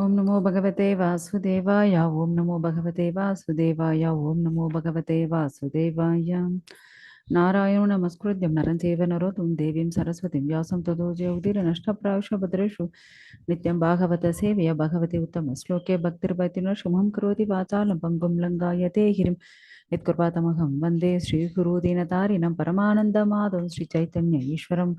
ॐ नमो भगवते वासुदेवाय ॐ नमो भगवते वासुदेवाय ॐ नमो भगवते वासुदेवाय नारायणो नमस्कृत्यं नरं चैव नरोत्तमं देवीं सरस्वतीं व्यासं ततो जयौदीरनष्टप्रावशभद्रेषु नित्यं भागवतसेवया भगवति उत्तमश्लोके भक्तिर्भक्तिनो शुभं करोति वाचालं पङ्गुं लङ्गायते गिरिं यत्कृपातमहं वन्दे श्रीगुरुदीनतारिणं परमानन्दमाधवं श्रीचैतन्य ईश्वरम्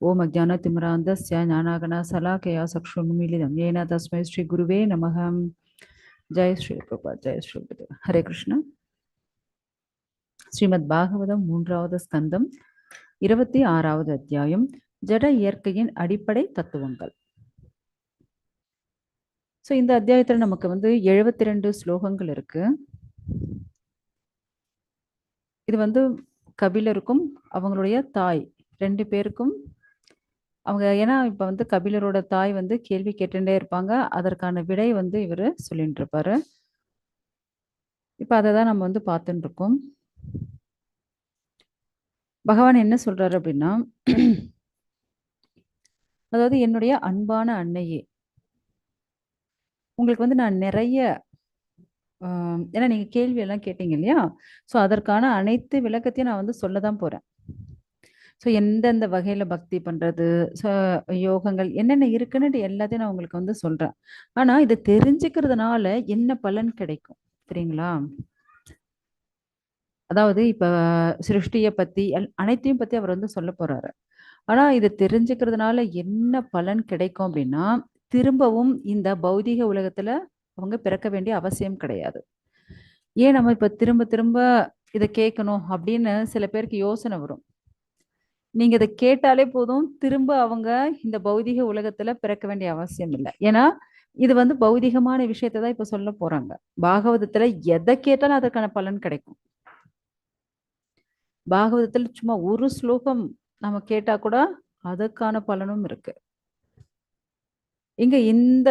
ஓம் அஜான திமராந்தஸ்ய ஞானாகனா சலா சக்ஷுன் மிலிதம் ஏனா தஸ்மை ஸ்ரீ குருவே நமகம் ஜெய் ஸ்ரீ பிரபா ஜெய் ஸ்ரீ ஹரே கிருஷ்ணா. ஸ்ரீமத் பாகவதம் மூன்றாவது ஸ்கந்தம் இருபத்தி ஆறாவது அத்தியாயம் ஜட இயற்கையின் அடிப்படை தத்துவங்கள். ஸோ இந்த அத்தியாயத்தில் நமக்கு வந்து எழுபத்தி ரெண்டு ஸ்லோகங்கள் இருக்கு. இது வந்து கபிலருக்கும் அவங்களுடைய தாய் ரெண்டு பேருக்கும் அவங்க ஏன்னா இப்போ வந்து கபிலரோட தாய் வந்து கேள்வி கேட்டுட்டே இருப்பாங்க. அதற்கான விடை வந்து இவர் சொல்லிட்டு இருப்பாரு இப்போ அதை தான் நம்ம வந்து பார்த்துட்டு இருக்கோம் பகவான் என்ன சொல்றாரு அப்படின்னா அதாவது என்னுடைய அன்பான அன்னையே உங்களுக்கு வந்து நான் நிறைய ஏன்னா நீங்க கேள்வி எல்லாம் கேட்டீங்க இல்லையா? ஸோ அதற்கான அனைத்து விளக்கத்தையும் நான் வந்து சொல்ல தான் போறேன். ஸோ எந்தெந்த வகையில பக்தி பண்றது? யோகங்கள் என்னென்ன இருக்குன்னு எல்லாத்தையும் நான் உங்களுக்கு வந்து சொல்றேன். ஆனா இதை தெரிஞ்சுக்கிறதுனால என்ன பலன் கிடைக்கும்? சரிங்களா? அதாவது இப்போ சிருஷ்டியை பத்தி அனைத்தையும் பத்தி அவர் வந்து சொல்ல போறாரு. ஆனா இதை தெரிஞ்சுக்கிறதுனால என்ன பலன் கிடைக்கும் அப்படின்னா திரும்பவும் இந்த பௌதிக உலகத்துல அவங்க பிறக்க வேண்டிய அவசியம் கிடையாது. ஏன் நம்ம இப்போ திரும்ப திரும்ப இதை கேட்கணும் அப்படின்னு சில பேருக்கு யோசனை வரும். நீங்க இதை கேட்டாலே போதும். திரும்ப அவங்க இந்த பௌதிக உலகத்துல பிறக்க வேண்டிய அவசியம் இல்லை. ஏன்னா இது வந்து பௌதிகமான விஷயத்த தான் இப்ப சொல்ல போறாங்க. பாகவதத்துல எதை கேட்டாலும் அதற்கான பலன் கிடைக்கும். பாகவதத்தில் சும்மா ஒரு ஸ்லோகம் நம்ம கேட்டா கூட அதற்கான பலனும் இருக்கு. இங்க இந்த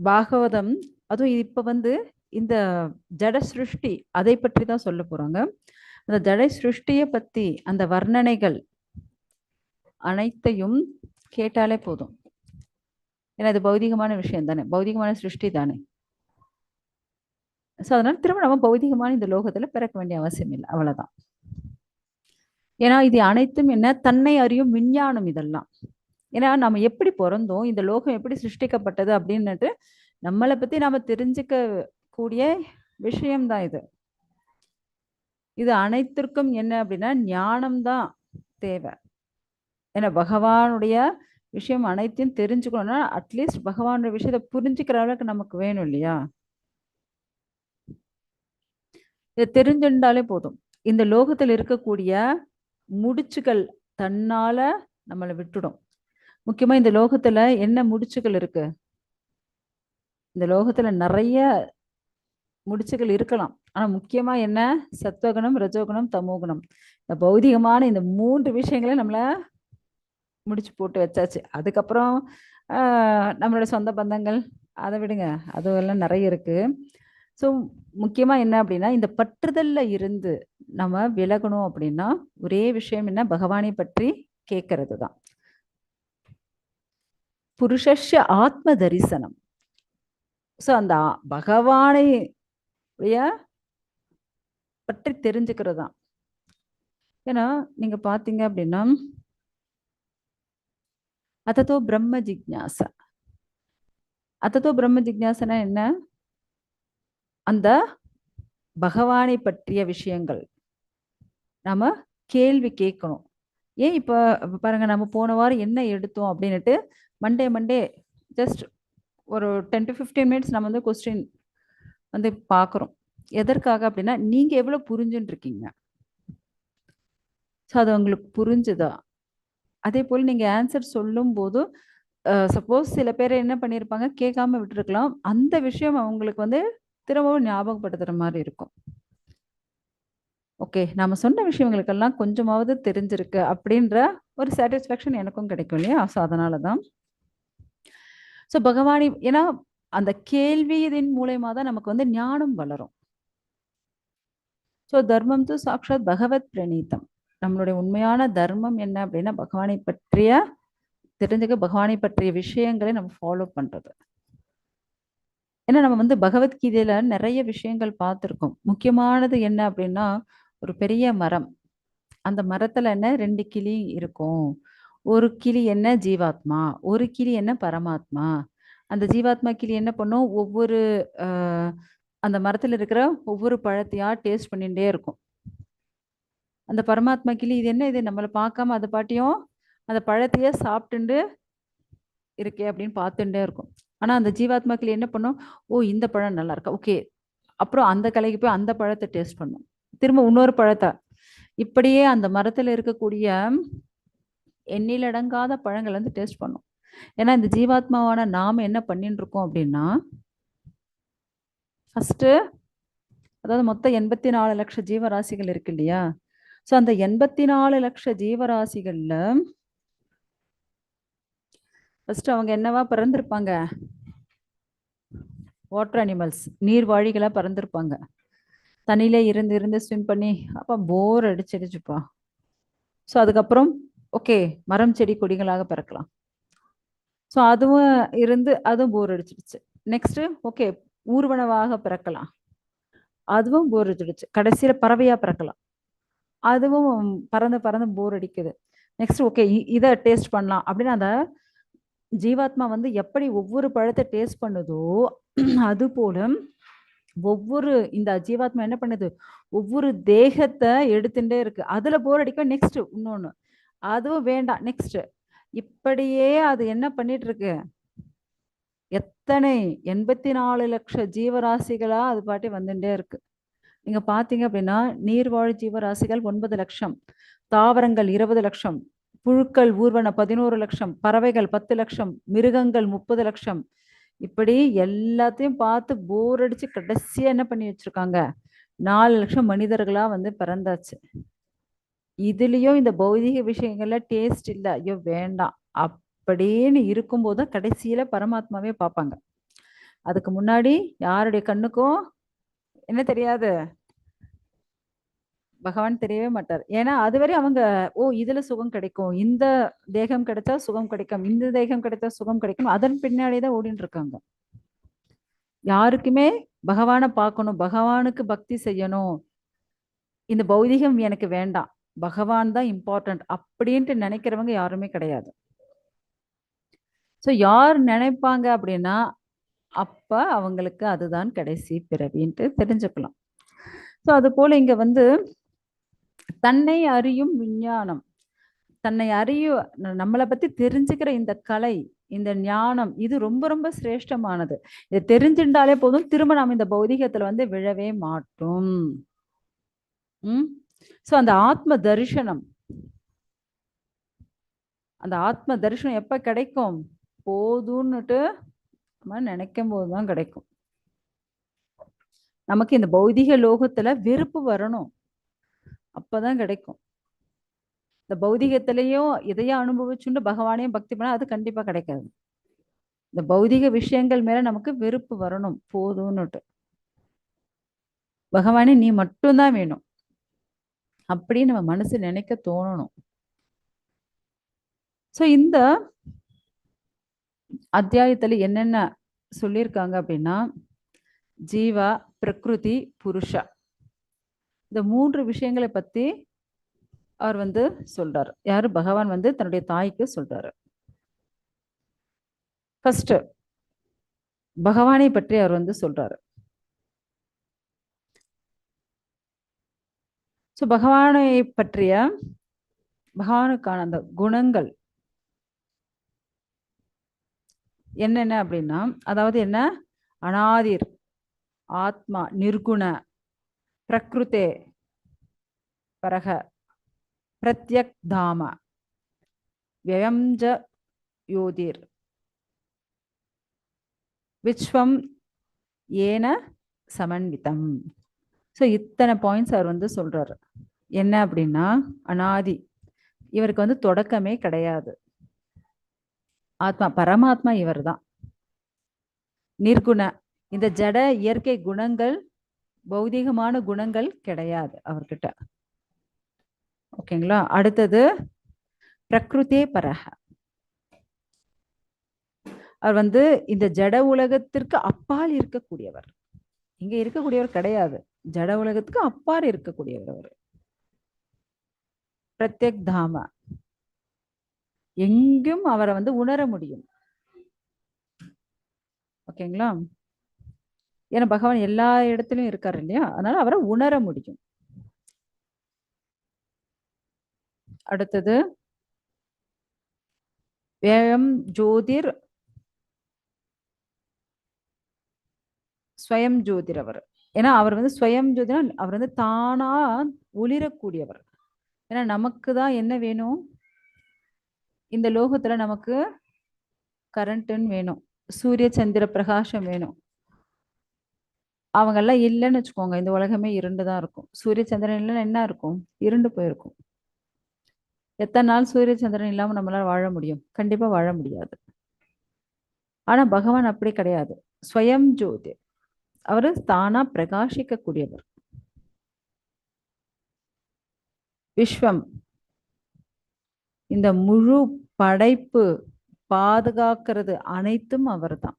பாகவதம் அதுவும் இப்ப வந்து இந்த ஜட சிருஷ்டி அதை பற்றி தான் சொல்ல போறாங்க. அந்த ஜட சிருஷ்டியை பத்தி அந்த வர்ணனைகள் அனைத்தையும் கேட்டாலே போதும். ஏன்னா இது பௌதிகமான விஷயம் தானே. பௌதிகமான சிருஷ்டி தானே. ஸோ அதனால திரும்ப நம்ம பௌதிகமான இந்த லோகத்துல பிறக்க வேண்டிய அவசியம் இல்லை. அவ்வளவுதான். ஏன்னா இது அனைத்தும் என்ன? தன்னை அறியும் விஞ்ஞானம் இதெல்லாம். ஏன்னா நம்ம எப்படி பிறந்தோம்? இந்த லோகம் எப்படி சிருஷ்டிக்கப்பட்டது? அப்படின்னுட்டு நம்மளை பத்தி நாம தெரிஞ்சுக்க கூடிய விஷயம்தான் இது. இது அனைத்திற்கும் என்ன அப்படின்னா ஞானம்தான் தேவை. ஏன்னா பகவானுடைய விஷயம் அனைத்தையும் தெரிஞ்சுக்கணும்னா அட்லீஸ்ட் பகவானுடைய விஷயத்தை புரிஞ்சுக்கிற அளவுக்கு நமக்கு வேணும் இல்லையா? இதை தெரிஞ்சுட்டாலே போதும். இந்த லோகத்தில் இருக்கக்கூடிய முடிச்சுகள் தன்னால நம்மளை விட்டுடும். முக்கியமா இந்த லோகத்துல என்ன முடிச்சுகள் இருக்கு? இந்த லோகத்துல நிறைய முடிச்சுகள் இருக்கலாம். ஆனா முக்கியமா என்ன? சத்வகுணம் ரஜோகுணம் தமோகுணம். இந்த பௌதிகமான இந்த மூன்று விஷயங்களை நம்மள முடிச்சு போட்டு வச்சாச்சு. அதுக்கப்புறம் நம்மளோட சொந்த பந்தங்கள் அதை விடுங்க. அதுவெல்லாம் நிறைய இருக்கு. ஸோ முக்கியமாக என்ன அப்படின்னா இந்த பற்றுதலில் இருந்து நம்ம விலகணும் அப்படின்னா ஒரே விஷயம் என்ன? பகவானை பற்றி கேட்கறது தான் புருஷ ஆத்ம தரிசனம். ஸோ அந்த பகவானை பற்றி தெரிஞ்சுக்கிறது தான் ஏன்னா நீங்கள் பார்த்தீங்க அப்படின்னா அத்தத்தோ பிரம்ம ஜிக்யாசா அத்தத்தோ பிரம்ம ஜிக்யாசனா என்ன? அந்த பகவானை பற்றிய விஷயங்கள். நாம கேள்வி கேட்கணும் ஏன் இப்போ பாருங்க நம்ம போன வாரம் என்ன எடுத்தோம் அப்படின்னுட்டு மண்டே மண்டே ஜஸ்ட் ஒரு டென் டு ஃபிஃப்டீன் மினிட்ஸ் நம்ம வந்து கொஸ்டின் வந்து பார்க்குறோம் எதற்காக அப்படின்னா நீங்கள் எவ்வளோ புரிஞ்சுட்டு இருக்கீங்க ஸோ அது உங்களுக்கு புரிஞ்சுதா? அதே போல் நீங்கள் ஆன்சர் சொல்லும் போது சப்போஸ் சில பேர் என்ன பண்ணியிருப்பாங்க கேட்காம விட்டுருக்கலாம். அந்த விஷயம் அவங்களுக்கு வந்து திரும்பவும் ஞாபகப்படுத்துகிற மாதிரி இருக்கும். ஓகே நாம் சொன்ன விஷயங்களுக்கெல்லாம் கொஞ்சமாவது தெரிஞ்சிருக்கு அப்படின்ற ஒரு சாட்டிஸ்ஃபேக்ஷன் எனக்கும் கிடைக்கும் இல்லையா? ஸோ அதனால தான். ஸோ பகவானி ஏன்னா அந்த கேள்வியின் மூலயமா தான் நமக்கு வந்து ஞானம் வளரும். ஸோ தர்மம் து சாட்சாத் பகவத் பிரணீதம். நம்மளுடைய உண்மையான தர்மம் என்ன அப்படின்னா பகவானை பற்றிய தெரிஞ்சுக்க பகவானை பற்றிய விஷயங்களை நம்ம ஃபாலோ பண்றது. ஏன்னா நம்ம வந்து பகவத்கீதையில நிறைய விஷயங்கள் பார்த்துருக்கோம். முக்கியமானது என்ன அப்படின்னா ஒரு பெரிய மரம். அந்த மரத்துல என்ன? ரெண்டு கிளி இருக்கும். ஒரு கிளி என்ன? ஜீவாத்மா. ஒரு கிளி என்ன? பரமாத்மா. அந்த ஜீவாத்மா கிளி என்ன பண்ணும்? ஒவ்வொரு அந்த மரத்துல இருக்கிற ஒவ்வொரு பழத்தையா டேஸ்ட் பண்ணிட்டே இருக்கும். அந்த பரமாத்மா கிளி இது என்ன இது? நம்மளை பார்க்காம அது பாட்டியும் அந்த பழத்தையே சாப்பிட்டுண்டு இருக்கே அப்படின்னு பார்த்துட்டே இருக்கும். ஆனால் அந்த ஜீவாத்மா கிளி என்ன பண்ணும்? ஓ இந்த பழம் நல்லா இருக்கா? ஓகே. அப்புறம் அந்த கலைக்கு போய் அந்த பழத்தை டேஸ்ட் பண்ணும். திரும்ப இன்னொரு பழத்தை. இப்படியே அந்த மரத்தில் இருக்கக்கூடிய எண்ணிலடங்காத பழங்கள் வந்து டேஸ்ட் பண்ணும். ஏன்னா இந்த ஜீவாத்மாவான நாம என்ன பண்ணிட்டு இருக்கோம் அப்படின்னா ஃபஸ்ட்டு அதாவது மொத்தம் எண்பத்தி நாலு லட்சம் ஜீவராசிகள் இருக்கு இல்லையா? ஸோ அந்த எண்பத்தி நாலு லட்ச ஜீவராசிகள்ல ஃபர்ஸ்ட் அவங்க என்னவா பிறந்திருப்பாங்க? Water animals நீர்வாழிகளா பிறந்திருப்பாங்க. தண்ணியிலே இருந்து இருந்து ஸ்விம் பண்ணி அப்போ போர் அடிச்சிடுச்சுப்பா. ஸோ அதுக்கப்புறம் ஓகே மரம் செடி கொடிகளாக பிறக்கலாம். ஸோ அதுவும் இருந்து அதுவும் போர் அடிச்சிடுச்சு. Next okay ஊர்வனவாக பிறக்கலாம். அதுவும் போர் அடிச்சிடுச்சு. கடைசியில் பறவையாக பிறக்கலாம். அதுவும் பறந்து பறந்து போர் அடிக்குது. நெக்ஸ்ட் ஓகே இதை டேஸ்ட் பண்ணலாம். அப்படின்னு அந்த ஜீவாத்மா வந்து எப்படி ஒவ்வொரு பழத்தை டேஸ்ட் பண்ணுதோ அது போல ஒவ்வொரு இந்த ஜீவாத்மா என்ன பண்ணுது? ஒவ்வொரு தேகத்தை எடுத்துட்டே இருக்கு. அதுல போர் அடிக்க நெக்ஸ்ட் இன்னொன்னு. அதுவும் வேண்டாம். நெக்ஸ்ட் இப்படியே அது என்ன பண்ணிட்டு இருக்கு? எத்தனை எண்பத்தி நாலு லட்சம் ஜீவராசிகளா அது பாட்டி வந்துட்டே இருக்கு. இங்க பாத்தீங்க அப்படின்னா நீர்வாழ் ஜீவராசிகள் ஒன்பது லட்சம் தாவரங்கள் இருபது லட்சம் புழுக்கள் ஊர்வன பதினோரு லட்சம் பறவைகள் பத்து லட்சம் மிருகங்கள் முப்பது லட்சம். இப்படி எல்லாத்தையும் பார்த்து போர் அடிச்சு கடைசியா என்ன பண்ணி வச்சிருக்காங்க? நாலு லட்சம் மனிதர்களா வந்து பிறந்தாச்சு. இதுலயும் இந்த பௌதிக விஷயங்கள்ல டேஸ்ட் இல்ல. ஐயோ வேண்டாம். அப்படின்னு இருக்கும்போது கடைசியில பரமாத்மாவே பார்ப்பாங்க. அதுக்கு முன்னாடி யாருடைய கண்ணுக்கும் என்ன தெரியாது? பகவான் தெரியவே மாட்டார். ஏன்னா அதுவரை அவங்க ஓ இதுல சுகம் கிடைக்கும். இந்த தேகம் கிடைச்சா சுகம் கிடைக்கும். இந்த தேகம் கிடைச்சா சுகம் கிடைக்கும். அதன் பின்னாடி தான் ஓடிட்டு இருக்காங்க. யாருக்குமே பகவானை பார்க்கணும். பகவானுக்கு பக்தி செய்யணும். இந்த பௌதிகம் எனக்கு வேண்டாம். பகவான் தான் இம்பார்ட்டன்ட் அப்படின்ட்டு நினைக்கிறவங்க யாருமே கிடையாது. ஸோ யார் நினைப்பாங்க அப்படின்னா அப்ப அவங்களுக்கு அதுதான் கடைசி பிறவின்ட்டு தெரிஞ்சுக்கலாம். ஸோ அது போல இங்க வந்து தன்னை அறியும் விஞ்ஞானம். தன்னை அறிய நம்மளை பத்தி தெரிஞ்சுக்கிற இந்த கலை இந்த ஞானம் இது ரொம்ப ரொம்ப சிரேஷ்டமானது. இதை தெரிஞ்சுட்டாலே போதும் திரும்ப நாம் இந்த பௌதிகத்துல வந்து விழவே மாட்டோம். உம் சோ அந்த ஆத்ம தரிசனம். அந்த ஆத்ம தரிசனம் எப்ப கிடைக்கும்? போதும்னுட்டு நம்ம நினைக்கும் போதுதான் கிடைக்கும். நமக்கு இந்த பௌதிக லோகத்துல வெறுப்பு வரணும். அப்பதான் கிடைக்கும். இந்த பௌதிகத்திலையும் இதையே அனுபவிச்சுண்டு பகவானையும் பக்தி பண்ணா அது கண்டிப்பா கிடைக்காது. இந்த பௌதிக விஷயங்கள் மேல நமக்கு வெறுப்பு வரணும் போதும்னுட்டு பகவானே நீ மட்டும்தான் வேணும். அப்படின்னு நம்ம மனசு நினைக்க தோணணும். சோ இந்த அத்தியாயத்துல என்னென்ன சொல்லியிருக்காங்க அப்படின்னா ஜீவா பிரகிருதி புருஷா. இந்த மூன்று விஷயங்களை பத்தி அவர் வந்து சொல்றாரு. யாரு? பகவான் வந்து தன்னுடைய தாய்க்கு சொல்றாரு. ஃபர்ஸ்ட் பகவானை பற்றி அவர் வந்து சொல்றாரு. ஸோ பகவானை பற்றிய பகவானுக்கான அந்த குணங்கள் என்னென்ன அப்படின்னா அதாவது என்ன? அனாதிர் ஆத்மா நிர்குண பிரகிருத்தே பரக பிரத்யக் தாம வியம்ஜ யோதிர் விஸ்வம் ஏன சமன்விதம் ஸோ இத்தனை பாயிண்ட்ஸ் அவர் வந்து சொல்கிறார் என்ன அப்படின்னா அனாதி. இவருக்கு வந்து தொடக்கமே கிடையாது. ஆத்மா பரமாத்மா இவர் தான் நிர்குண. இந்த ஜட இயற்கை குணங்கள் பௌதிகமான குணங்கள் கிடையாது அவர்கிட்ட. ஓகேங்களா? அடுத்தது பிரகிருதே பரக அவர் வந்து இந்த ஜட உலகத்திற்கு அப்பால் இருக்கக்கூடியவர். இங்க இருக்கக்கூடியவர் கிடையாது. ஜட உலகத்துக்கு அப்பால் இருக்கக்கூடியவர் அவர். பிரத்யக் தாம. எங்கும் அவரை வந்து உணர முடியும். ஓகேங்களா? ஏன்னா பகவான் எல்லா இடத்துலயும் இருக்காரு இல்லையா? அதனால அவரை உணர முடியும். அடுத்தது வேயம் ஜோதிர் ஸ்வயம் ஜோதிர் அவர். ஏன்னா அவர் வந்து ஸ்வயம் ஜோதினா அவர் வந்து தானா ஒளிரக்கூடியவர். ஏன்னா நமக்கு தான் என்ன வேணும்? இந்த லோகத்துல நமக்கு கரண்ட்டுன்னு வேணும். சூரிய சந்திர பிரகாசம் வேணும். அவங்க எல்லாம் இல்லைன்னு வச்சுக்கோங்க இந்த உலகமே இருண்டு தான் இருக்கும். சூரிய சந்திரன் இல்லைன்னா என்ன இருக்கும்? இருண்டு போயிருக்கும். எத்தனை நாள் சூரிய சந்திரன் இல்லாம நம்மளால வாழ முடியும்? கண்டிப்பா வாழ முடியாது. ஆனா பகவான் அப்படி கிடையாது. ஸ்வயம் ஜோதி. அவரு தானா பிரகாசிக்கக்கூடியவர். விஸ்வம். இந்த முழு படைப்பு பாதுகாக்கிறது அனைத்தும் அவர்தான்.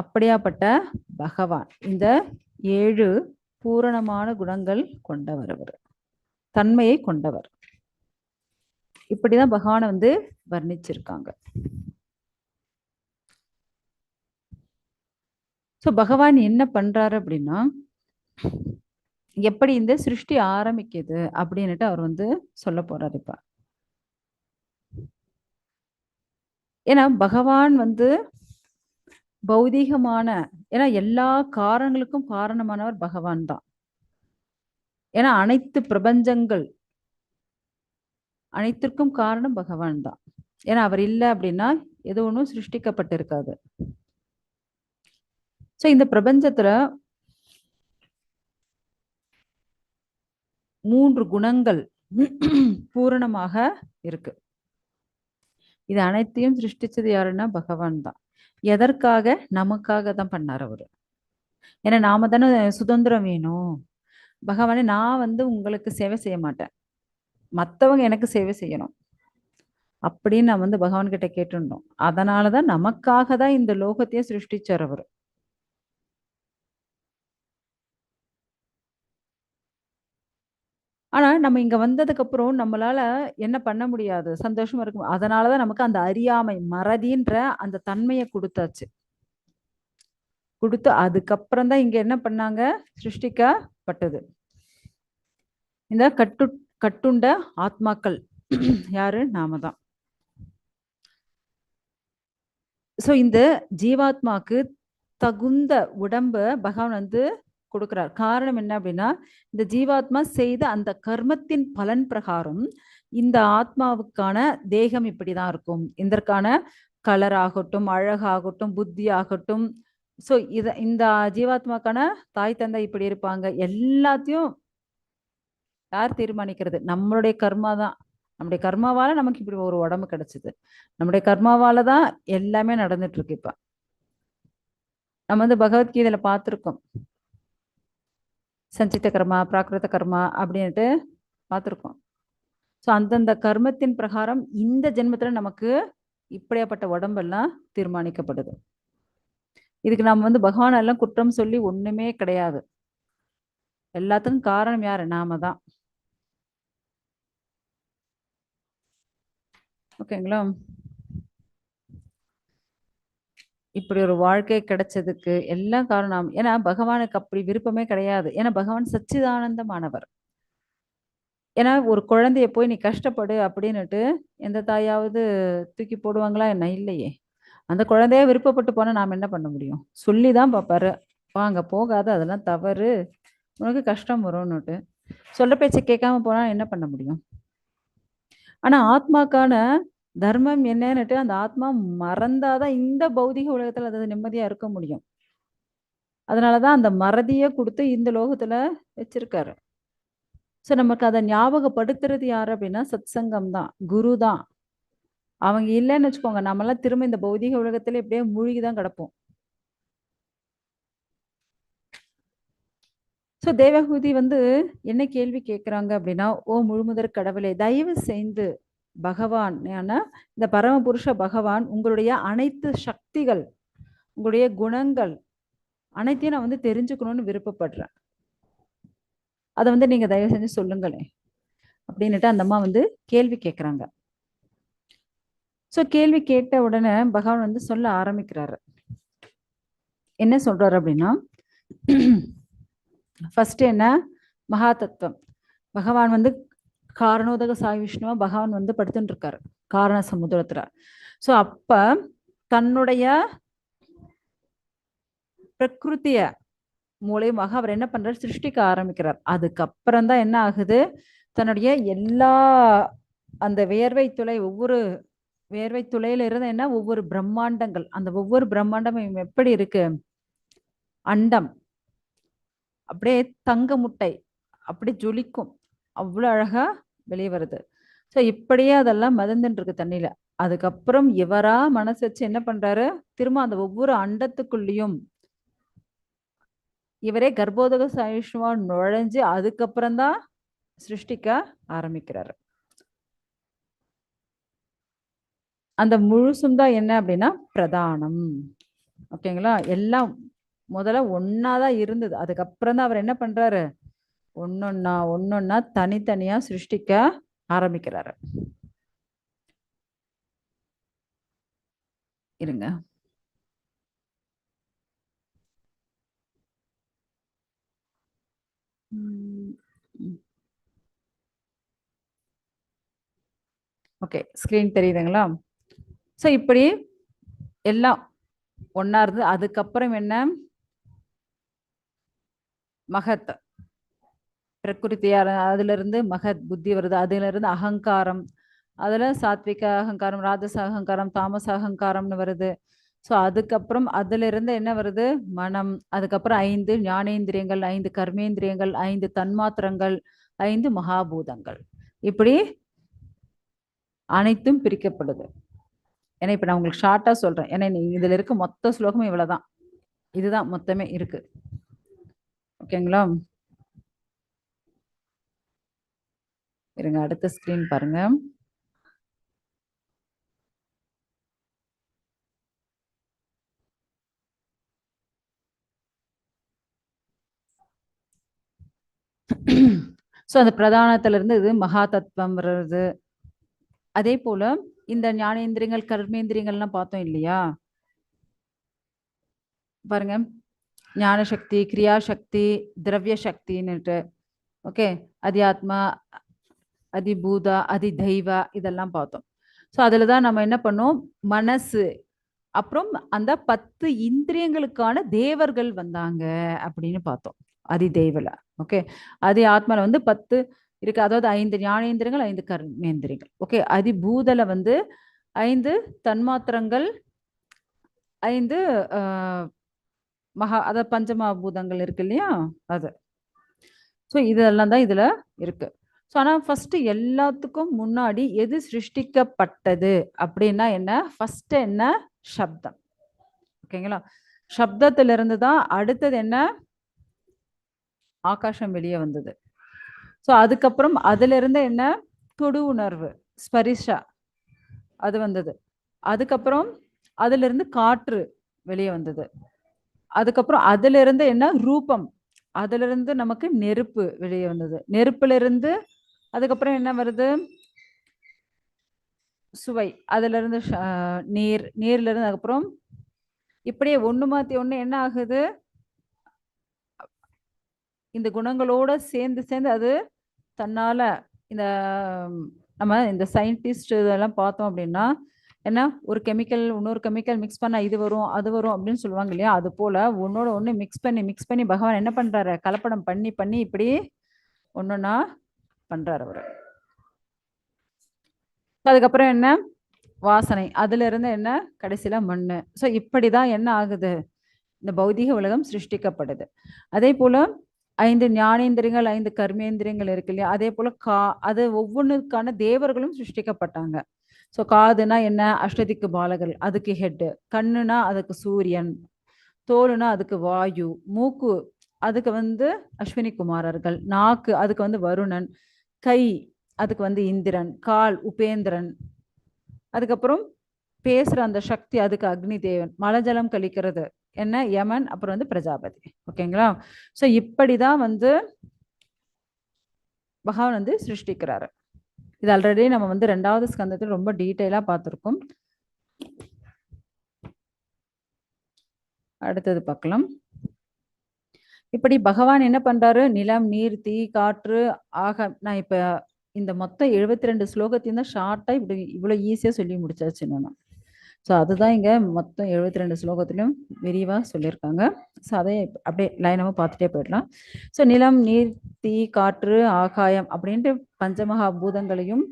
அப்படியாப்பட்ட பகவான் இந்த ஏழு பூரணமான குணங்கள் கொண்டவர் அவர் தன்மையை கொண்டவர். இப்படிதான் பகவானை வந்து வர்ணிச்சிருக்காங்க. சோ பகவான் என்ன பண்றாரு அப்படின்னா எப்படி இந்த சிருஷ்டி ஆரம்பிக்குது அப்படின்னுட்டு அவர் வந்து சொல்ல போறாரு இப்ப. ஏன்னா பகவான் வந்து பௌதீகமான ஏன்னா எல்லா காரணங்களுக்கும் காரணமானவர் பகவான் தான். ஏன்னா அனைத்து பிரபஞ்சங்கள் அனைத்திற்கும் காரணம் பகவான் தான். ஏன்னா அவர் இல்லை அப்படின்னா எது ஒன்றும் சிருஷ்டிக்கப்பட்டிருக்காது. ஸோ இந்த பிரபஞ்சத்துல மூன்று குணங்கள் பூரணமாக இருக்கு. இது அனைத்தையும் சிருஷ்டிச்சது யாருன்னா பகவான் தான். எதற்காக? நமக்காக தான் பண்ணார் அவர். ஏன்னா நாம தானே சுதந்திரம் வேணும். பகவானே நான் வந்து உங்களுக்கு சேவை செய்ய மாட்டேன். மத்தவங்க எனக்கு சேவை செய்யணும். அப்படின்னு நான் வந்து பகவான்கிட்ட கேட்டுருந்தோம். அதனால அதனாலதான் நமக்காக தான் இந்த லோகத்தையே சிருஷ்டிச்சார் அவர். ஆனா நம்ம இங்க வந்ததுக்கு அப்புறம் நம்மளால என்ன பண்ண முடியாது? சந்தோஷமா இருக்கும் அதனாலதான் நமக்கு அந்த அறியாமை மறதின்ற அந்த தன்மையை கொடுத்தாச்சு. கொடுத்து அதுக்கப்புறம் தான் இங்க என்ன பண்ணாங்க? சிருஷ்டிக்கப்பட்டது. இந்த கட்டு கட்டுண்ட ஆத்மாக்கள் யாரு? நாம தான். சோ இந்த ஜீவாத்மாக்கு தகுந்த உடம்ப பகவான் வந்து கொடுக்கிறார். காரணம் என்ன அப்படின்னா இந்த ஜீவாத்மா செய்த அந்த கர்மத்தின் பலன் பிரகாரம் இந்த ஆத்மாவுக்கான தேகம் இப்படிதான் இருக்கும். இதற்கான கலர் ஆகட்டும் அழகாகட்டும் புத்தி ஆகட்டும் ஸோ இத இந்த ஜீவாத்மாக்கான தாய் தந்தை இப்படி இருப்பாங்க. எல்லாத்தையும் யார் தீர்மானிக்கிறது? நம்மளுடைய கர்மா தான். நம்முடைய கர்மாவால நமக்கு இப்படி ஒரு உடம்பு கிடைச்சது. நம்முடைய கர்மாவால தான் எல்லாமே நடந்துட்டு இருக்கு இப்ப. நம்ம வந்து பகவத்கீதையில பார்த்துருக்கோம். சஞ்சித்த கர்மா பிராகிருத கர்மா அப்படின்ட்டு பார்த்துருக்கோம். ஸோ அந்தந்த கர்மத்தின் பிரகாரம் இந்த ஜென்மத்துல நமக்கு இப்படியாப்பட்ட உடம்பெல்லாம் தீர்மானிக்கப்படுது. இதுக்கு நம்ம வந்து பகவானெல்லாம் குற்றம் சொல்லி ஒண்ணுமே கிடையாது. எல்லாத்துக்கும் காரணம் யாரு? நாம தான். ஓகேங்களா? இப்படி ஒரு வாழ்க்கை கிடைச்சதுக்கு எல்லாம் காரணம். ஏன்னா பகவானுக்கு அப்படி விருப்பமே கிடையாது. ஏன்னா பகவான் சச்சிதானந்தமானவர். ஏன்னா ஒரு குழந்தைய போய் நீ கஷ்டப்படு அப்படின்னுட்டு எந்த தாயாவது தூக்கி போடுவாங்களா? என்ன? இல்லையே. அந்த குழந்தைய விருப்பப்பட்டு போனா நாம் என்ன பண்ண முடியும்? சொல்லி தான் பார்ப்பாரு வாங்க போகாத. அதெல்லாம் தவறு. உனக்கு கஷ்டம் வரும்னுட்டு. சொல்ற பேச்சை கேட்காம போனா என்ன பண்ண முடியும்? ஆனா ஆத்மாக்கான தர்மம் என்னன்னுட்டு அந்த ஆத்மா மறந்தாதான் இந்த பௌதிக உலகத்துல அது நிம்மதியா இருக்க முடியும். அதனாலதான் அந்த மறதிய கொடுத்து இந்த லோகத்துல வச்சிருக்காரு. சோ நமக்கு அதை ஞாபகப்படுத்துறது யாரு அப்படின்னா சத்சங்கம் தான் குரு தான். அவங்க இல்லைன்னு வச்சுக்கோங்க நம்மளாம் திரும்ப இந்த பௌதிக உலகத்துல இப்படியே மூழ்கிதான் கிடப்போம். சோ தேவகூதி வந்து என்ன கேள்வி கேட்குறாங்க அப்படின்னா ஓ முழுமுதற் கடவுளே தயவு செய்து பகவான் ஏன்னா இந்த பரமபுருஷ பகவான் உங்களுடைய அனைத்து சக்திகள் உங்களுடைய குணங்கள் அனைத்தையும் நான் வந்து தெரிஞ்சுக்கணும்னு விருப்பப்படுறேன். அதை வந்து நீங்க தயவு செஞ்சு சொல்லுங்களேன். அப்படின்னுட்டு அந்த அம்மா வந்து கேள்வி கேட்குறாங்க ஸோ கேள்வி கேட்ட உடனே பகவான் வந்து சொல்ல ஆரம்பிக்கிறாரு. என்ன சொல்றாரு அப்படின்னா ஃபர்ஸ்ட் என்ன? மகா தத்துவம். பகவான் வந்து காரணோதக சாய் விஷ்ணுவா பகவான் வந்து படுத்துட்டு இருக்காரு காரண சமுத்திரத்துல. ஸோ அப்ப தன்னுடைய பிரகிருத்திய மூலியமாக அவர் என்ன பண்றாரு? சிருஷ்டிக்க ஆரம்பிக்கிறார். அதுக்கப்புறம் தான் என்ன ஆகுது? தன்னுடைய எல்லா அந்த வேர்வை துளை ஒவ்வொரு வேர்வை துளையில இருந்து என்ன? ஒவ்வொரு பிரம்மாண்டங்கள். அந்த ஒவ்வொரு பிரம்மாண்டமும் எப்படி இருக்கு? அண்டம். அப்படியே தங்க முட்டை. அப்படி ஜொலிக்கும். அவ்வளோ அழகா வெளியே வருது. ஸோ இப்படியே அதெல்லாம் மதந்துட்டு இருக்கு தண்ணியில். அதுக்கப்புறம் இவரா மனசு வச்சு என்ன பண்றாரு? திரும்ப அந்த ஒவ்வொரு அண்டத்துக்குள்ளேயும் இவரே கர்ப்போதக சாயுஷ்மா நுழைஞ்சு அதுக்கப்புறம் தான் சிருஷ்டிக்க ஆரம்பிக்கிறாரு. அந்த முழுசும் தான் என்ன அப்படின்னா பிரதானம். ஓகேங்களா? எல்லாம் முதல்ல ஒன்னாதான் இருந்தது. அதுக்கப்புறம் தான் அவர் என்ன பண்றாரு? ஒன்னொன்னா ஒன்னொன்னா தனித்தனியா சிருஷ்டிக்க ஆரம்பிக்கிறாரு. இருங்க. ஓகே ஸ்கிரீன் தெரியுதுங்களா? ஸோ இப்படி எல்லாம் ஒன்றா இருந்து அதுக்கப்புறம் என்ன? மகத். பிரகிருத்தியா அதுல இருந்து மகத் புத்தி வருது. அதுல இருந்து அகங்காரம். அதுல சாத்விக அகங்காரம் ராஜச அகங்காரம் தாமச அகங்காரம்னு வருது. ஸோ அதுக்கப்புறம் அதுல இருந்து என்ன வருது? மனம். அதுக்கப்புறம் ஐந்து ஞானேந்திரியங்கள் ஐந்து கர்மேந்திரியங்கள் ஐந்து தன்மாத்திரங்கள் ஐந்து மகாபூதங்கள். இப்படி அனைத்தும் பிரிக்கப்படுது. ஏன்னா இப்ப நான் உங்களுக்கு ஷார்ட்டா சொல்றேன். ஏன்னா நீ இதுல இருக்க மொத்த ஸ்லோகமும் இவ்வளவுதான். இதுதான் மொத்தமே இருக்கு. ஓகேங்களா இருங்க அடுத்த ஸ்கிரீன் பாருங்க. ஸோ அந்த பிரதானத்துல இருந்து இது மகா தத்துவம் வர்றது. அதே போல இந்த ஞானேந்திரியங்கள் கர்மேந்திரியங்கள்லாம் பார்த்தோம் இல்லையா? பாருங்க. ஞான சக்தி கிரியா சக்தி திரவிய சக்தின்னுட்டு ஓகே அத்தியாத்மா அதிபூதா அதிதெய்வா இதெல்லாம் பார்த்தோம். ஸோ அதில் தான் நம்ம என்ன பண்ணோம்? மனசு. அப்புறம் அந்த பத்து இந்திரியங்களுக்கான தேவர்கள் வந்தாங்க அப்படின்னு பார்த்தோம். அதிதெய்வில் ஓகே அதி ஆத்மாவில் வந்து பத்து இருக்கு. அதாவது ஐந்து ஞானேந்திரங்கள் ஐந்து கர்மேந்திரங்கள். ஓகே அதிபூதல வந்து ஐந்து தன்மாத்திரங்கள் ஐந்து ஆஹ், மகா அதாவது பஞ்சமபூதங்கள் இருக்கு இல்லையா? அது. ஸோ இதெல்லாம் தான் இதில் இருக்கு. ஸோ ஆனால் ஃபஸ்ட்டு எல்லாத்துக்கும் முன்னாடி எது சிருஷ்டிக்கப்பட்டது அப்படின்னா என்ன? ஃபஸ்ட்டு என்ன? சப்தம். ஓகேங்களா? சப்தத்திலிருந்து தான் அடுத்தது என்ன? ஆகாசம் வெளியே வந்தது. ஸோ அதுக்கப்புறம் அதிலிருந்து என்ன? தொடு உணர்வு ஸ்பரிஷா அது வந்தது. அதுக்கப்புறம் அதிலிருந்து காற்று வெளியே வந்தது. அதுக்கப்புறம் அதிலிருந்து என்ன? ரூபம். அதிலிருந்து நமக்கு நெருப்பு வெளியே வந்தது. நெருப்பிலிருந்து அதுக்கப்புறம் என்ன வருது? சுவை. அதுல இருந்து ஷ- நீர் நீர்ல இருந்து அதுக்கப்புறம் இப்படியே ஒண்ணு மாத்தி ஒண்ணு என்ன ஆகுது? இந்த குணங்களோட சேர்ந்து சேர்ந்து அது தன்னால இந்த நம்ம இந்த சயின்டிஸ்ட் இதெல்லாம் பார்த்தோம் அப்படின்னா என்ன? ஒரு கெமிக்கல் இன்னொரு கெமிக்கல் மிக்ஸ் பண்ணா இது வரும் அது வரும் அப்படின்னு சொல்லுவாங்க இல்லையா? அது போல ஒன்றோட ஒண்ணு மிக்ஸ் பண்ணி மிக்ஸ் பண்ணி பகவான் என்ன பண்றாரு? கலப்படம் பண்ணி பண்ணி இப்படி ஒன்னொன்னா பண்றார் அவர். அதுக்கப்புறம் என்ன? வாசனை. அதுல இருந்து என்ன? கடைசியில மண்ணு. ஸோ இப்படிதான் என்ன ஆகுது? இந்த பௌதிக உலகம் சிருஷ்டிக்கப்படுது. அதே போல ஐந்து ஞானேந்திரியங்கள் ஐந்து கர்மேந்திரியங்கள் இருக்கு இல்லையா? அதே போல கா அது ஒவ்வொன்றுக்கான தேவர்களும் சிருஷ்டிக்கப்பட்டாங்க. ஸோ காதுனா என்ன? அஷ்டதிக்கு பாலகர் அதுக்கு ஹெட் கண்ணுனா அதுக்கு சூரியன். தோலுனா அதுக்கு வாயு. மூக்கு அதுக்கு வந்து அஸ்வினி குமாரர்கள். நாக்கு அதுக்கு வந்து வருணன். கை அதுக்கு வந்து இந்திரன் கால் உபேந்திரன். அதுக்கப்புறம் பேசுகிற அந்த சக்தி அதுக்கு அக்னி தேவன். மலஜலம் கழிக்கிறது. என்ன? யமன் அப்புறம் வந்து பிரஜாபதி. ஓகேங்களா ஸோ இப்படி தான் வந்து பகவான் வந்து சிருஷ்டிக்கிறாரு. இது ஆல்ரெடி நம்ம வந்து ரெண்டாவது ஸ்கந்தத்தில் ரொம்ப டீட்டெயிலாக பார்த்துருக்கோம். அடுத்தது பார்க்கலாம். இப்படி பகவான் என்ன பண்றாரு? நிலம் நீர் தீ காற்று ஆக நான் இப்ப இந்த மொத்தம் எழுபத்தி ரெண்டு ஸ்லோகத்தையும் தான் ஷார்ட்டா இப்படி இவ்வளவு ஈஸியா சொல்லி முடிச்சாச்சு நான். ஸோ அதுதான் இங்க மொத்தம் எழுபத்தி ரெண்டு ஸ்லோகத்திலும் விரிவா சொல்லியிருக்காங்க. ஸோ அதை அப்படியே லைனமாக பார்த்துட்டே போயிடலாம். ஸோ நிலம் நீர் தீ காற்று ஆகாயம் அப்படின்ட்டு பஞ்சமகா பூதங்களையும்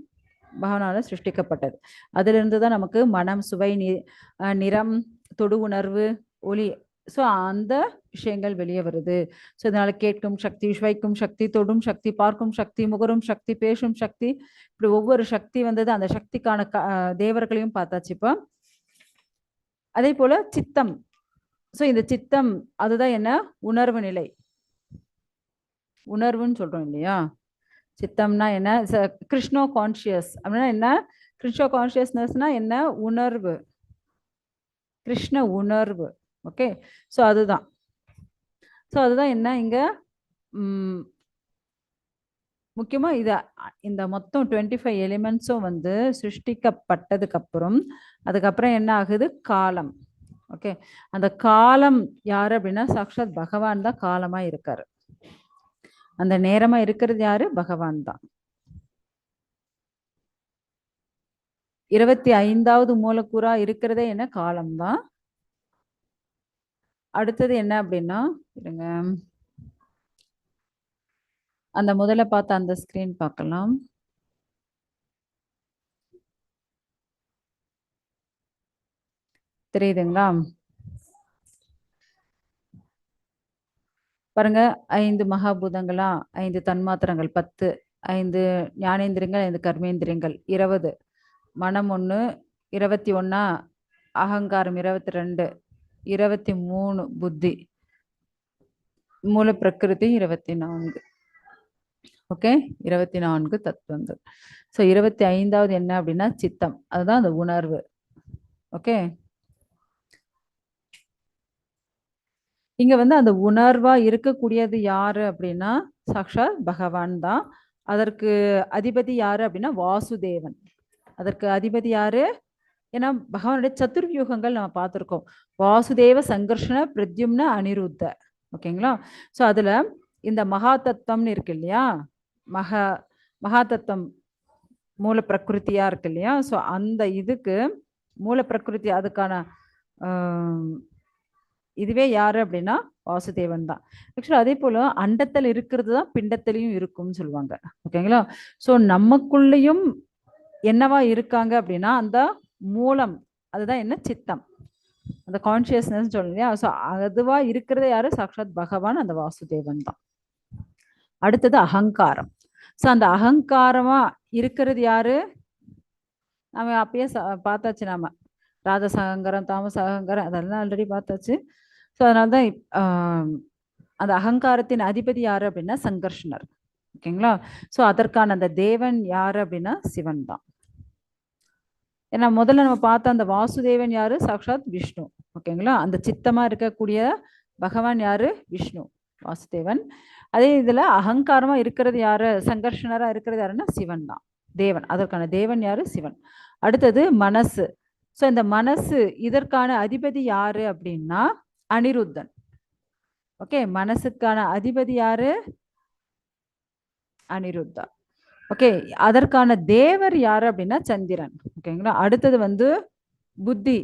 பகவானால சிருஷ்டிக்கப்பட்டது. அதிலிருந்து தான் நமக்கு மனம் சுவை நிறம் தொடு உணர்வு ஒளி ஸோ அந்த விஷயங்கள் வெளியே வருது. ஸோ இதனால் கேட்கும் சக்தி ஸ்வைக்கும் சக்தி தொடும் சக்தி பார்க்கும் சக்தி முகரும் சக்தி பேசும் சக்தி இப்படி ஒவ்வொரு சக்தி வந்தது அந்த சக்திக்கான க தேவர்களையும் பார்த்தாச்சு இப்போ. அதே போல சித்தம். ஸோ இந்த சித்தம் அதுதான் என்ன? உணர்வு நிலை. உணர்வுன்னு சொல்றோம் இல்லையா? சித்தம்னா என்ன? ச- கிருஷ்ணோ கான்ஷியஸ் அப்படின்னா என்ன? கிருஷ்ணோ கான்சியஸ்னஸ்னா என்ன? உணர்வு. கிருஷ்ண உணர்வு. ஓகே? ஸோ அதுதான். ஸோ அதுதான் என்ன இங்கே? முக்கியமாக முக்கியமா இந்த மொத்தம் டுவெண்ட்டி ஃபைவ் எலிமெண்ட்ஸும் வந்து சிருஷ்டிக்கப்பட்டதுக்கப்புறம் அதுக்கப்புறம் என்ன ஆகுது? காலம். ஓகே? அந்த காலம் யார் அப்படின்னா சாக்ஷாத் பகவான் தான் காலமா இருக்காரு. அந்த நேரமா இருக்கிறது யாரு? பகவான் தான். இருபத்தி ஐந்தாவது மூலக்கூறா இருக்கிறதே என்ன? காலம்தான் அடுத்தது என்ன அப்படின்னா இருங்க. அந்த முதல்ல பார்த்த அந்த ஸ்க்ரீன் பார்க்கலாம். தெரியுதுங்களா? பாருங்க ஐந்து மகாபூதங்களா? ஐந்து தன்மாத்திரங்கள் பத்து. ஐந்து ஞானேந்திரியங்கள் ஐந்து கர்மேந்திரியங்கள். இருபது. மனம் ஒன்று இருபத்தி ஒன்னா அகங்காரம் இருபத்தி ரெண்டு. இருபத்தி மூணு புத்தி. மூல பிரகிருதி இருபத்தி நான்கு. ஓகே இருபத்தி நான்கு தத்துவங்கள். ஸோ இருபத்தி ஐந்தாவது என்ன அப்படின்னா சித்தம். அதுதான் அந்த உணர்வு. ஓகே இங்க வந்து அந்த உணர்வா இருக்கக்கூடியது யாரு அப்படின்னா சாக்ஷாத் பகவான் தான். அதற்கு அதிபதி யாரு அப்படின்னா வாசுதேவன். அதற்கு அதிபதி யாரு? ஏன்னா பகவானுடைய சதுர்வியூகங்கள் நம்ம பார்த்துருக்கோம். வாசுதேவ சங்கர்ஷண பிரத்யும்ன அனிருத்த. ஓகேங்களா? ஸோ அதில் இந்த மகா தத்துவம்னு இருக்கு இல்லையா? மகா மகா தத்துவம் மூல பிரகிருத்தியாக இருக்கு இல்லையா? ஸோ அந்த இதுக்கு மூல பிரகிருதி அதுக்கான இதுவே யார் அப்படின்னா வாசுதேவன் தான். ஆக்சுவலாக அதே போல் அண்டத்தில் இருக்கிறது தான் பிண்டத்திலையும் இருக்கும்னு சொல்லுவாங்க. ஓகேங்களா? ஸோ நமக்குள்ளேயும் என்னவா இருக்காங்க அப்படின்னா அந்த மூலம் அதுதான் என்ன? சித்தம். அந்த கான்சியஸ்னஸ் சொல்லுங்க இல்லையா? ஸோ அதுவா இருக்கிறது யாரு? சாக்ஷாத் பகவான் அந்த வாசுதேவன் தான். அடுத்தது அகங்காரம். ஸோ அந்த அகங்காரமா இருக்கிறது யாரு? நம்ம அப்பயே ச- பார்த்தாச்சு நாம. ராஜச அகங்காரம் தாமச அகங்காரம் அதெல்லாம் ஆல்ரெடி பார்த்தாச்சு. ஸோ அதனால தான் அந்த அகங்காரத்தின் அதிபதி யாரு அப்படின்னா சங்கர்ஷனர் ஓகேங்களா? ஸோ அதற்கான அந்த தேவன் யாரு அப்படின்னா சிவன் தான். ஏன்னா முதல்ல நம்ம பார்த்த அந்த வாசுதேவன் யாரு? சாக்ஷாத் விஷ்ணு. ஓகேங்களா? அந்த சித்தமா இருக்கக்கூடிய பகவான் யாரு? விஷ்ணு. வாசுதேவன். அதே இதுல அகங்காரமா இருக்கிறது யாரு? சங்கர்ஷனரா இருக்கிறது யாருன்னா சிவன் தான். தேவன். அதற்கான தேவன் யாரு? சிவன். அடுத்தது மனசு. ஸோ இந்த மனசு இதற்கான அதிபதி யாரு அப்படின்னா அனிருத்தன். ஓகே? மனசுக்கான அதிபதி யாரு? அனிருத்தன் ஓகே அதற்கான தேவர் யாரு அப்படின்னா சந்திரன். ஓகேங்களா அடுத்தது வந்து புத்தி.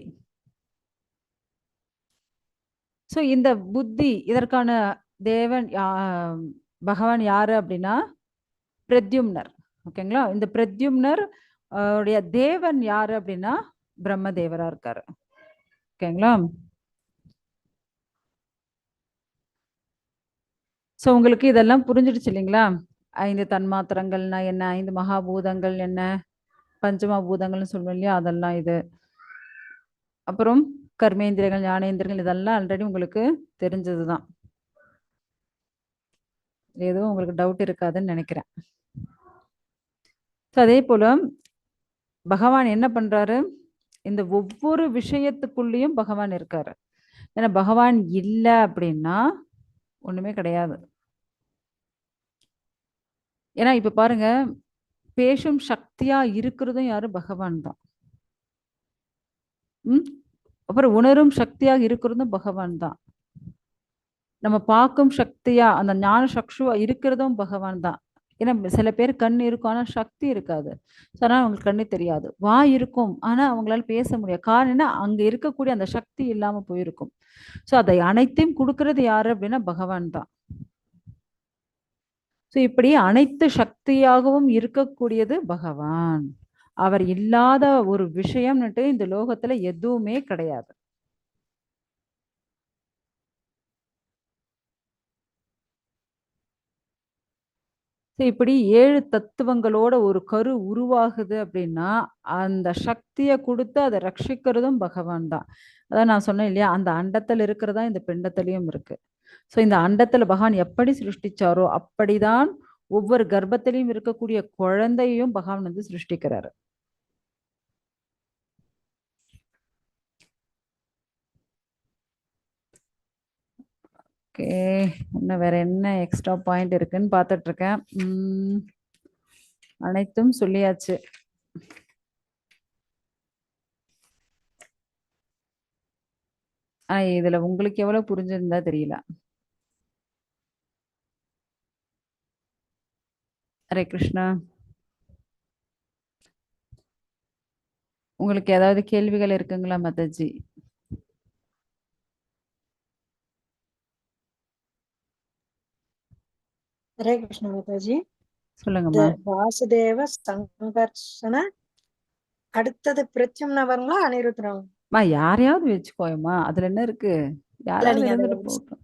ஸோ இந்த புத்தி இதற்கான தேவன் யா- பகவான் யாரு அப்படின்னா பிரத்யும்னர். ஓகேங்களா இந்த பிரத்யும்னர் உடைய தேவன் யாரு அப்படின்னா பிரம்மதேவரா இருக்காரு. ஓகேங்களா ஸோ உங்களுக்கு இதெல்லாம் புரிஞ்சிடுச்சு இல்லைங்களா? ஐந்து தன்மாத்திரங்கள்னா என்ன? ஐந்து மகாபூதங்கள் என்ன? பஞ்சமபூதங்கள்னு சொல்லுவோம் இல்லையா? அதெல்லாம் இது. அப்புறம் கர்மேந்திரங்கள் ஞானேந்திரங்கள் இதெல்லாம் ஆல்ரெடி உங்களுக்கு தெரிஞ்சது தான் எதுவும் உங்களுக்கு டவுட் இருக்காதுன்னு நினைக்கிறேன். ஸோ அதே போல பகவான் என்ன பண்றாரு? இந்த ஒவ்வொரு விஷயத்துக்குள்ளேயும் பகவான் இருக்காரு. ஏன்னா பகவான் இல்லை அப்படின்னா ஒண்ணுமே கிடையாது. ஏன்னா இப்ப பாருங்க பேசும் சக்தியா இருக்கிறதும் யாரு? பகவான் தான். உம் அப்புறம் உணரும் சக்தியாக இருக்கிறதும் பகவான் தான். நம்ம பார்க்கும் சக்தியா அந்த ஞான சக்ஷுவா இருக்கிறதும் பகவான் தான். ஏன்னா சில பேர் கண் இருக்கும் ஆனா சக்தி இருக்காது. ஸோ அவங்களுக்கு கண்ணு தெரியாது. வாய் இருக்கும் ஆனா அவங்களால பேச முடியாது. காரணம் என்ன? அங்க இருக்கக்கூடிய அந்த சக்தி இல்லாம போயிருக்கும். ஸோ அதை அனைத்தையும் கொடுக்கறது யாரு அப்படின்னா பகவான் தான். ஸோ இப்படி அனைத்து சக்தியாகவும் இருக்கக்கூடியது பகவான். அவர் இல்லாத ஒரு விஷயம்னுட்டு இந்த லோகத்துல எதுவுமே கிடையாது. ஸோ இப்படி ஏழு தத்துவங்களோட ஒரு கரு உருவாகுது அப்படின்னா அந்த சக்தியை கொடுத்து அதை ரட்சிக்கிறதும் பகவான் தான். அதான் நான் சொன்னேன் இல்லையா? அந்த அண்டத்தில் இருக்கிறதா இந்த பிண்டத்திலையும் இருக்கு. ஸோ இந்த அண்டத்தில் பகவான் எப்படி சிருஷ்டிச்சாரோ அப்படிதான் ஒவ்வொரு கர்ப்பத்திலையும் இருக்கக்கூடிய குழந்தையையும் பகவான் வந்து சிருஷ்டிக்கிறாரு. ஓகே. இன்னும் வேற என்ன எக்ஸ்ட்ரா பாயிண்ட் இருக்குன்னு பார்த்துட்டு இருக்கேன் உம் அனைத்தும் சொல்லியாச்சு. ஆஹ் இதுல உங்களுக்கு எவ்வளவு புரிஞ்சிருந்தா தெரியல. ஹரே கிருஷ்ணா. உங்களுக்கு ஏதாவது கேள்விகள் இருக்குங்களா மதஜி? ஹரே கிருஷ்ண மாதாஜி இந்த சொல்லுங்கம்மா வாசுதேவ சங்கர்ஷன அடுத்தது பிரத்யும்னா வருங்களா அனிருத்ரம் யாரையாவது வச்சுக்கோயம்மா. அதுல என்ன இருக்கு? யாராவது போகட்டும்.